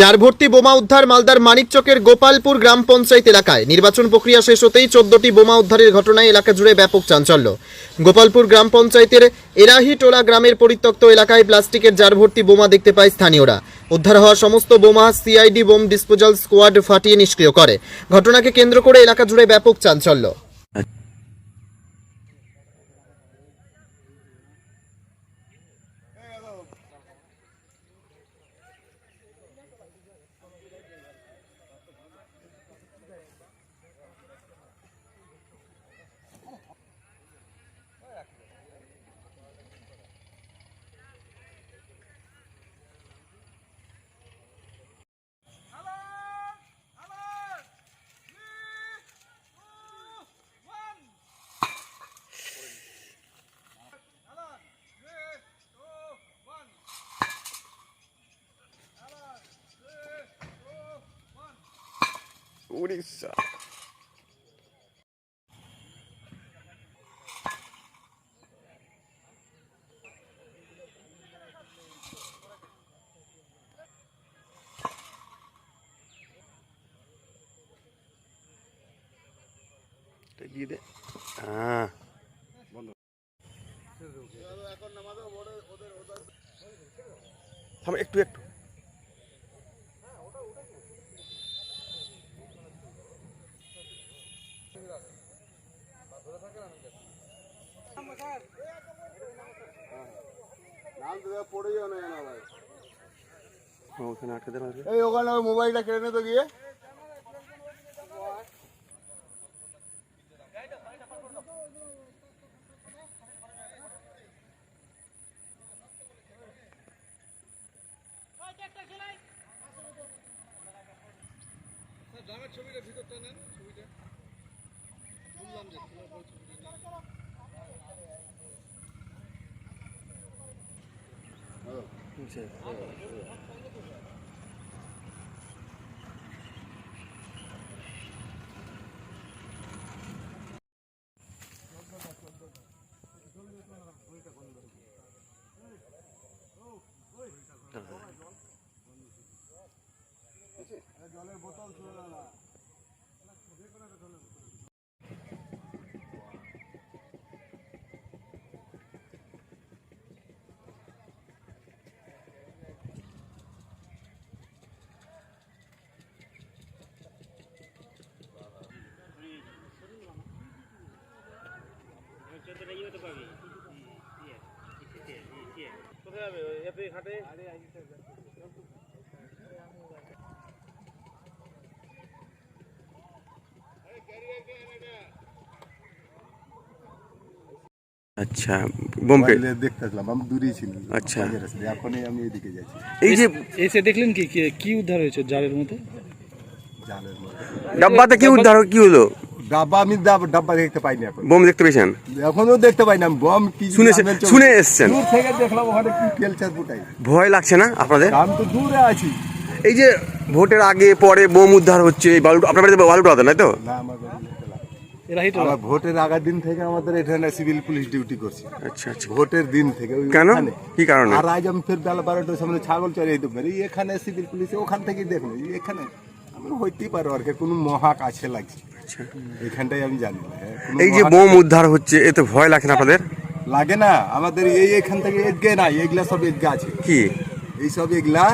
যার ভর্তি বোমা উদ্ধার মালদার মানিকচকের গোপালপুর গ্রাম পঞ্চায়েত এলাকায়। নির্বাচন প্রক্রিয়া শেষ হতেই চোদ্দটি বোমা উদ্ধারের ঘটনায় এলাকা জুড়ে ব্যাপক চাঞ্চল্য। গোপালপুর গ্রাম পঞ্চায়েতের এরাহিটোলা গ্রামের পরিত্যক্ত এলাকায় প্লাস্টিকের জার ভর্তি বোমা দেখতে পায় স্থানীয়রা। উদ্ধার হওয়া সমস্ত বোমা সিআইডি বোম ডিসপোজাল স্কোয়াড ফাটিয়ে নিষ্ক্রিয় করে। ঘটনাকে কেন্দ্র করে এলাকা জুড়ে ব্যাপক চাঞ্চল্য। উড়িষ্যা দিয়ে দে হ্যাঁ একটু একটু। ওখানে আটকে আগে। এই ওখানে মোবাইলটা কেড়ে নিতে গিয়ে 不吃 আচ্ছা বোমকে মোবাইলে দেখতেছিলাম আমি দূরেই ছিলাম আচ্ছা। বাজারে ছিলাম। এখনই আমি এদিকে যাচ্ছি এই যে এসে দেখলেন কি কি- কি উদ্ধার হয়েছে জালের মধ্যে জালের মধ্যে ডাব্বাতে কি উদ্ধার কি হলো ডাব্বা আমি ডাব- ডাব্বা দেখতে পাইনি এখন। বোম দেখতে পেয়েছেন? এখনও দেখতে পাইনি আমি বম কি আমের শুনে এসছেন। দূর থেকে দেখলাম ওখানে কি ফেলছে ফুটাই ভয় লাগছে না আপনাদের? আমি তো দূরে আছি। এই যে ভোটের আগে পরে বোম উদ্ধার হচ্ছে এই বালু আপনার বাড়িতে না তো? না আমার আমার ভোটের আগের দিন থেকে আমাদের এখানে সিভিল পুলিশ ডিউটি করছে। আচ্ছা আচ্ছা। ভোটের দিন থেকে ওই কেন? কি কারণে? আর আজ আমি ফের বেলা বারোটার সামনে ছাগল চড়িয়ে দিতে পারি এখানে সিভিল পুলিশ ওখান থেকেই দেখল এখানে। আমি হইতেই পারো আর কি কোনো মহা কাছে লাগছে। আচ্ছা। এখানটাই আমি জানি না হ্যাঁ, এই যে বোম উদ্ধার হচ্ছে এতে ভয় লাগছে না আপনাদের? লাগে না আমাদের এই এখান থেকে এদগে না এগুলা সব এদগে আছে। কি? এই সব এগুলা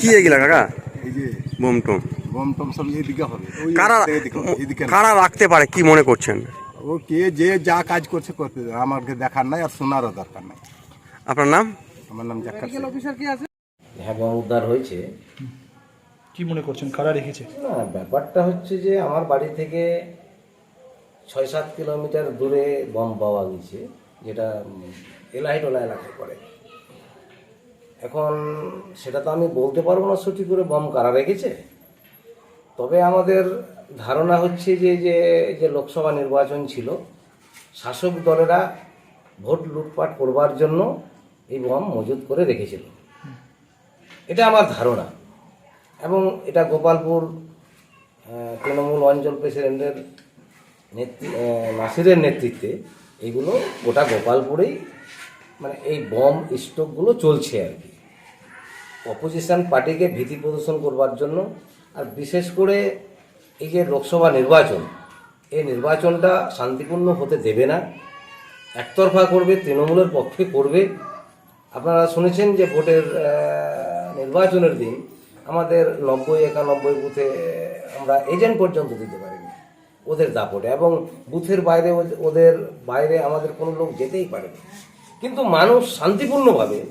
কি এগুলা কাকা? এই যে বোম টোম। বম টম সব এদিকে হবে কারা কারা রাখতে পারে কি মনে করছেন? ও কে যে যা কাজ করছে করতে। আমাকে দেখার নাই আর শোনারও দরকার নাই। আপনার নাম? আমার নাম হ্যাঁ বোম উদ্ধার হয়েছে। কি মনে করছেন? কারা রেখেছে? না ব্যাপারটা হচ্ছে যে আমার বাড়ি থেকে ছয় সাত কিলোমিটার দূরে বম পাওয়া গেছে যেটা এলাহিটোলা এলাকায় পড়ে। এখন সেটা তো আমি বলতে পারব না সঠিক করে বম কারা রেখেছে। তবে আমাদের ধারণা হচ্ছে যে যে যে লোকসভা নির্বাচন ছিল শাসক দলেরা ভোট লুটপাট করবার জন্য এই বম মজুত করে রেখেছিল। এটা আমার ধারণা। এবং এটা গোপালপুর তৃণমূল অঞ্চল প্রেসিডেন্টের নেতৃ নাসিরের নেতৃত্বে এইগুলো গোটা গোপালপুরেই মানে এই বম স্টকগুলো চলছে আর কি। অপোজিশন পার্টিকে ভীতি প্রদর্শন করবার জন্য আর বিশেষ করে এই যে লোকসভা নির্বাচন, এই নির্বাচনটা শান্তিপূর্ণ হতে দেবে না। একতরফা করবে, তৃণমূলের পক্ষে করবে। আপনারা শুনেছেন যে ভোটের নির্বাচনের দিন আমাদের নব্বই একানব্বই বুথে আমরা এজেন্ট পর্যন্ত দিতে পারিনি। ওদের দাপটে এবং বুথের বাইরে ওদের- বাইরে আমাদের কোনো লোক যেতেই পারেনি। কিন্তু মানুষ শান্তিপূর্ণভাবে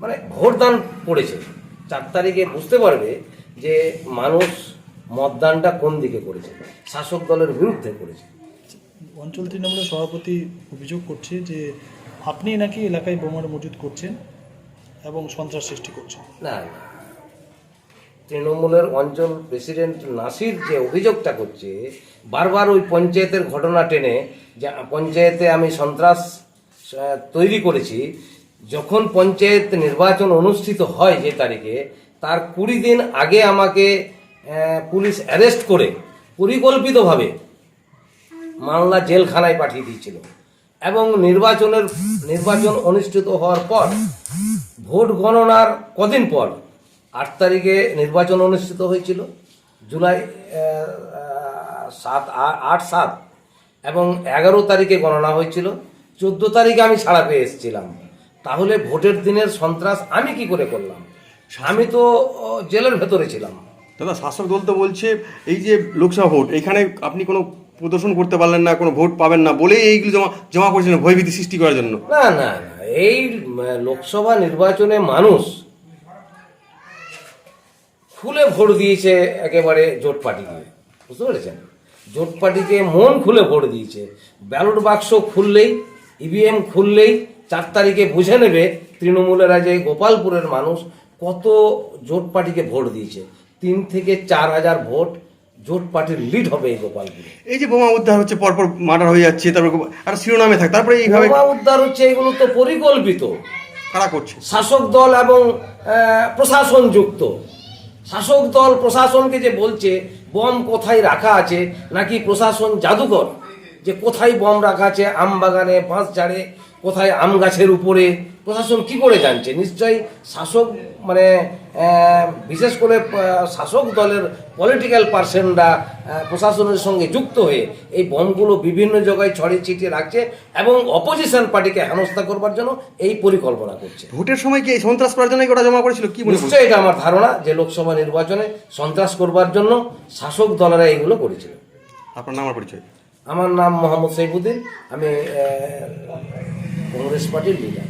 মানে ভোটদান করেছে। চার তারিখে বুঝতে পারবে যে মানুষ মতদানটা কোন দিকে করেছে। শাসক দলের বিরুদ্ধে করেছে। অঞ্চল তৃণমূলের সভাপতি অভিযোগ করছে যে আপনি নাকি এলাকায় বোমার মজুদ করছেন এবং সন্ত্রাস সৃষ্টি করছেন। না। তৃণমূলের অঞ্চল প্রেসিডেন্ট নাসির যে অভিযোগটা করছে, বারবার ওই পঞ্চায়েতের ঘটনা টেনে যে পঞ্চায়েতে আমি সন্ত্রাস তৈরি করেছি, যখন পঞ্চায়েত নির্বাচন অনুষ্ঠিত হয় যে তারিখে, তার কুড়ি দিন আগে আমাকে পুলিশ অ্যারেস্ট করে পরিকল্পিতভাবে মালদা জেলখানায় পাঠিয়ে দিয়েছিল। এবং নির্বাচনের, নির্বাচন অনুষ্ঠিত হওয়ার পর, ভোট গণনার কদিন পর আট তারিখে নির্বাচন অনুষ্ঠিত হয়েছিল জুলাই সাত আট সাত এবং এগারো তারিখে গণনা হয়েছিল। চোদ্দ তারিখে আমি ছাড়া পেয়ে এসেছিলাম। তাহলে ভোটের দিনের সন্ত্রাস আমি কি করে করলাম? আমি তো জেলের ভেতরে ছিলাম। দাদা শাসক দল তো বলছে এই যে লোকসভা ভোট এখানে আপনি কোনো প্রদর্শন করতে পারলেন না কোনো ভোট পাবেন না বলেই এইগুলো জমা জমা করেছেন ভয়ভীতি সৃষ্টি করার জন্য। না না না এই লোকসভা নির্বাচনে মানুষ খুলে ভোট দিয়েছে একেবারে জোট পার্টিকে। বুঝতে পেরেছেন? জোট পার্টিকে মন খুলে ভোট দিয়েছে। ব্যালট বাক্স খুললেই ইভিএম খুললেই চার তারিখে বুঝে নেবে তৃণমূলের আজ এই গোপালপুরের মানুষ কত জোট পার্টিকে ভোট দিয়েছে। তিন থেকে চার হাজার ভোট জোট পার্টির লিড হবে এই গোপালপুরে। এই যে বোমা উদ্ধার হচ্ছে পরপর মার্ডার হয়ে যাচ্ছে তারপর আর শিরোনামে থাকে তারপরে এইভাবে বোমা উদ্ধার হচ্ছে এগুলো তো পরিকল্পিত। কারা করছে? শাসক দল এবং প্রশাসন যুক্ত শাসক দল প্রশাসনকে যে বলছে, বম কোথায় রাখা আছে? নাকি প্রশাসন জাদুঘর? যে কোথায় বম রাখা আছে? আম বাগানে বাঁশ চারে কোথায় আম গাছের উপরে? প্রশাসন কি করে জানছে? নিশ্চয়ই শাসক মানে বিশেষ করে শাসক দলের পলিটিক্যাল পার্সনরা প্রশাসনের সঙ্গে যুক্ত হয়ে এই বমগুলো বিভিন্ন জায়গায় ছড়িয়ে ছিটিয়ে রাখছে এবং অপোজিশন পার্টিকে হেনস্থা করবার জন্য এই পরিকল্পনা করছে। ভোটের সময় কি এই সন্ত্রাস করার জন্য ওটা জমা করেছিল? কি নিশ্চয়ই এটা আমার ধারণা যে লোকসভা নির্বাচনে সন্ত্রাস করবার জন্য শাসক দলেরা এইগুলো করেছিল। আপনার নাম পরিচয়? আমার নাম মোহাম্মদ সৈফুদ্দিন আমি কংগ্রেস পার্টির লিডার